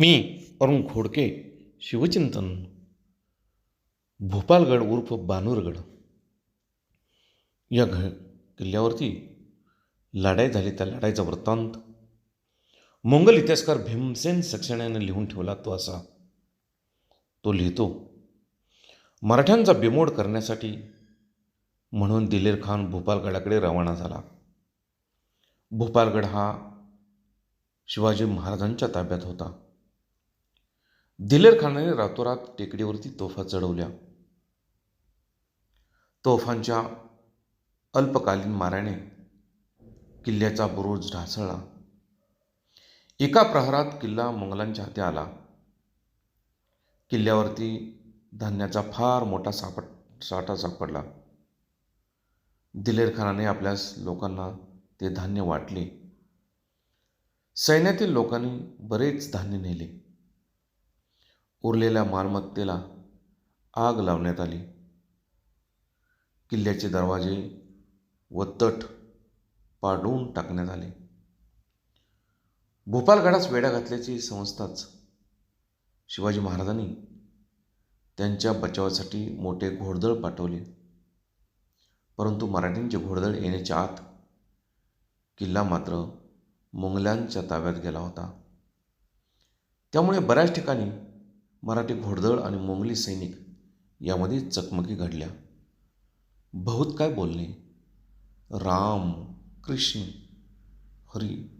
मी अरुण खोडके शिवचिंतन भोपालगड उर्फ बानूरगड. या घ किल्ल्यावरती लढाई झाली त्या लढाईचा वृत्तांत. मोंगल इतिहासकार भीमसेन सक्सेनाने लिहून ठेवला तो असा. तो लिहितो मराठ्यांचा बिमोड करण्यासाठी म्हणून दिलेर खान भोपालगडाकडे रवाना झाला. भोपालगड हा शिवाजी महाराजांच्या ताब्यात होता. दिलेर खानाने रातोरात टेकडीवरती तोफा चढवल्या. तोफांच्या अल्पकालीन माऱ्याने किल्ल्याचा बुरुज ढासळला. एका प्रहारात किल्ला मोंगलांच्या हाती आला. किल्ल्यावरती धान्याचा फार मोठा सापट साठा सापडला. दिलेर खानाने आपल्या लोकांना ते धान्य वाटले. सैन्यातील लोकांनी बरेच धान्य नेले. उरलेल्या मालमत्तेला आग लावण्यात आली. किल्ल्याचे दरवाजे व तट पाडून टाकण्यात आले. भोपालगडास वेढा घातल्याचे समजताच शिवाजी महाराजांनी त्यांच्या बचावासाठी मोठे घोडदळ पाठवले. परंतु मराठ्यांचे घोडदळ येण्याच्या आत किल्ला मात्र मोंगल्यांच्या ताब्यात गेला होता. त्यामुळे बऱ्याच ठिकाणी मराठी घोडदळ आणि मोंगली सैनिक यामध्ये चकमकी घडल्या. बहुत काय बोलणे? राम कृष्ण हरी